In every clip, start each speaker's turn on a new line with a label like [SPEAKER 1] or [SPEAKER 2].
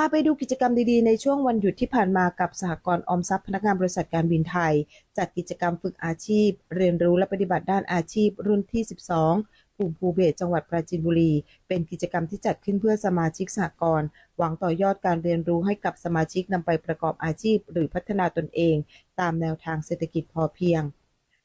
[SPEAKER 1] าไปดูกิจกรรมดีๆ ในช่วงวันหยุดที่ผ่านมากับสหกรณ์ออมทรัพย์พนักงานบริษัทการบินไทย จัดกิจกรรมฝึกอาชีพ เรียนรู้และปฏิบัติด้านอาชีพ รุ่นที่ 12ภูมิภูเบศจังหวัดปราจีนบุรี เป็นกิจกรรมที่จัดขึ้นเพื่อสมาชิกสหกรณ์หวังต่อยอดการเรียนรู้ให้กับสมาชิกนำไปประกอบอาชีพ หรือพัฒนาตนเอง ตามแนวทางเศรษฐกิจพอเพียง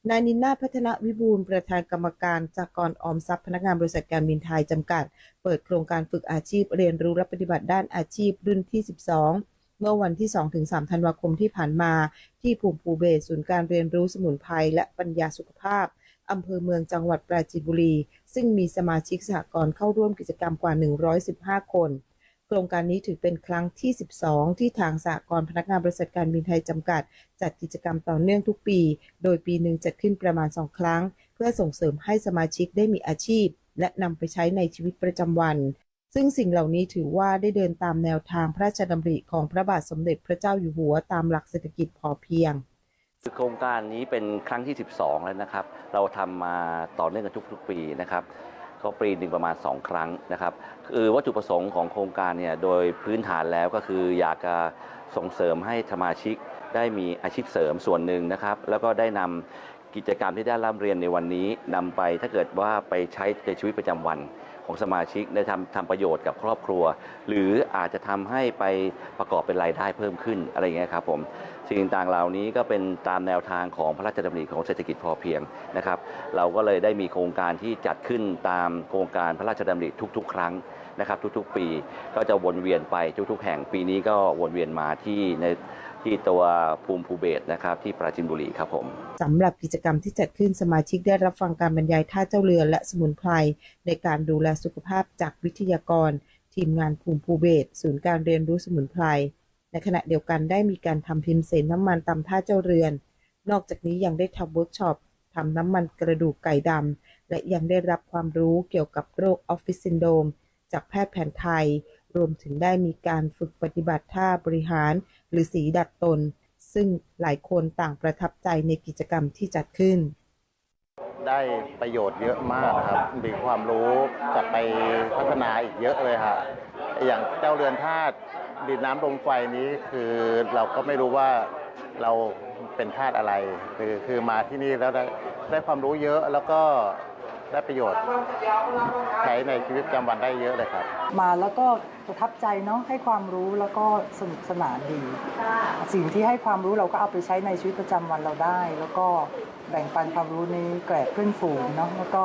[SPEAKER 1] นายนินนาพัฒนวิบูลประธานกรรมการจากกรออมทรัพย์พนักงานบริษัทการบินไทยจำกัด เปิดโครงการฝึกอาชีพเรียนรู้และปฏิบัติด้านอาชีพรุ่นที่ 12 เมื่อวันที่ 2-3 ธันวาคมที่ผ่านมา ที่ภูมิภูเบศศูนย์การเรียนรู้สมุนไพรและปัญญาสุขภาพอำเภอเมืองจังหวัดปราจีนบุรี ซึ่งมีสมาชิกสหกรณ์เข้าร่วมกิจกรรมกว่า 115 คน โครงการนี้ถือเป็นครั้งที่ 12 ที่ทางสหกรณ์พนักงานบริษัทการบินไทยจำกัด จัดกิจกรรมต่อเนื่องทุกปี โดยปีหนึ่งจัดขึ้นประมาณ 2 ครั้ง เพื่อส่งเสริมให้สมาชิกได้มีอาชีพ และนำไปใช้ในชีวิตประจำวัน ซึ่งสิ่งเหล่านี้ถือว่าได้เดินตามแนวทางพระราชดำริของพระบาทสมเด็จพระเจ้าอยู่หัวตามหลักเศรษฐกิจพอเพียง
[SPEAKER 2] โครงการนี้เป็นครั้งที่ 12 แล้วนะครับ เราทำมาต่อเนื่องกันทุกๆปีนะครับ ก็ปีหนึ่งประมาณ 2 ครั้งนะครับคือวัตถุประสงค์ของโครงการเนี่ยโดยพื้นฐานแล้วก็คืออยากจะส่งเสริมให้สมาชิกได้มีอาชีพเสริมส่วนหนึ่งนะครับ แล้วก็ได้นำกิจกรรมที่ได้ร่ำเรียนในวันนี้นำไปถ้าเกิดว่าไปใช้ในชีวิตประจำวันของสมาชิกได้ทำทำประโยชน์กับครอบครัว หรืออาจจะทำให้ไปประกอบเป็นรายได้เพิ่มขึ้นอะไรอย่างเงี้ยครับผมสิ่งต่างๆเหล่านี้ก็เป็นตามแนวทางของพระราชดำริของเศรษฐกิจพอเพียงนะครับ เราก็เลยได้มีโครงการที่จัดขึ้นตามโครงการพระราชดำริทุก ๆ ครั้งนะครับ ทุกๆ ปีก็จะวนเวียนไปทุกๆ แห่งปีนี้ก็วนเวียนมาที่ในที่ตัวภูมิภูเบศนะครับที่ปราจินบุรีครับผม
[SPEAKER 1] สำหรับกิจกรรมที่จัดขึ้นสมาชิกได้รับฟังการบรรยายท่าเจ้าเรือและสมุนไพรในการดูแลสุขภาพจากวิทยากร ทีมงานภูมิภูเบศศูนย์การเรียนรู้สมุนไพร ในขณะเดียวกันได้มีการทำพิมพ์เสนน้ำมันตามท่าเจ้าเรือน นอกจากนี้ยังได้ทำเวิร์กช็อปทำน้ำมันกระดูกไก่ดำ และยังได้รับความรู้เกี่ยวกับโรคออฟฟิศซินโดมจากแพทย์แผนไทย รวมถึงได้มีการฝึกปฏิบัติท่าบริหารหรือสีดัดตน ซึ่งหลายคนต่างประทับใจในกิจกรรมที่จัดขึ้น
[SPEAKER 3] ได้ประโยชน์เยอะมากนะครับ มีความรู้กลับไปพัฒนาอีกเยอะเลยครับอย่างเจ้าเรือนธาตุ ดินน้ำลมไฟนี้คือเราก็ไม่รู้ว่าเราเป็นธาตุอะไรคือคือมาที่นี่แล้วได้ได้ความรู้เยอะแล้วก็ได้ประโยชน์ใช้ในชีวิตประจำวันได้เยอะเลยครับ
[SPEAKER 4] มาแล้วก็ประทับใจเนาะให้ความรู้แล้วก็สนุกสนานดี สิ่งที่ให้ความรู้เราก็เอาไปใช้ในชีวิตประจำวันเราได้ แล้วก็แบ่งปันความรู้นี้แก่เพื่อนฝูงเนาะแล้วก็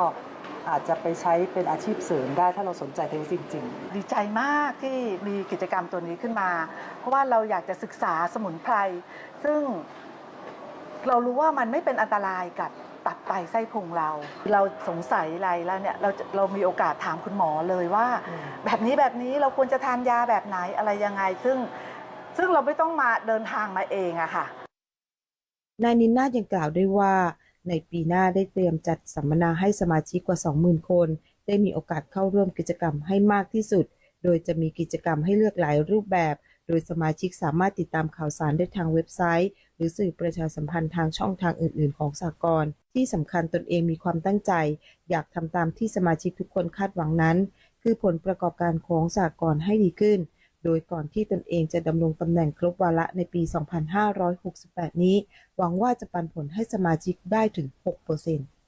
[SPEAKER 4] อาจจะไปใช้เป็นอาชีพเสริมได้ถ้าเราสนใจตรงนี้จริง ๆ
[SPEAKER 5] ดีใจมากที่มีกิจกรรมตัวนี้ขึ้นมา เพราะว่าเราอยากจะศึกษาสมุนไพรซึ่งเรารู้ว่ามันไม่เป็นอันตรายกับตับไตไส้พุงเรา เราสงสัยอะไรแล้วเนี่ยเราจะเรามีโอกาสถามคุณหมอเลยว่าแบบนี้แบบนี้เราควรจะทานยาแบบไหนอะไรยังไง ซึ่งซึ่งเราไม่ต้องมาเดินทางมาเองอะค่ะ
[SPEAKER 1] นายนินนาถยังกล่าวด้วยว่า ในปีหน้าได้เตรียมจัดสัมมนาให้สมาชิกกว่า 20,000 คน ได้มีโอกาสเข้าร่วมกิจกรรมให้มากที่สุด โดยจะมีกิจกรรมให้เลือกหลายรูปแบบ โดยสมาชิกสามารถติดตามข่าวสารได้ทางเว็บไซต์ หรือสื่อประชาสัมพันธ์ทางช่องทางอื่น ๆ ของสากลที่สำคัญตนเองมีความตั้งใจ อยากทำตามที่สมาชิกทุกคนคาดหวังนั้น คือผลประกอบการของสากลให้ดีขึ้น โดยก่อนที่ตนเองจะดำรงตำแหน่งครบวาระในปี 2568 นี้ หวังว่าจะปันผลให้สมาชิกได้ถึง 6%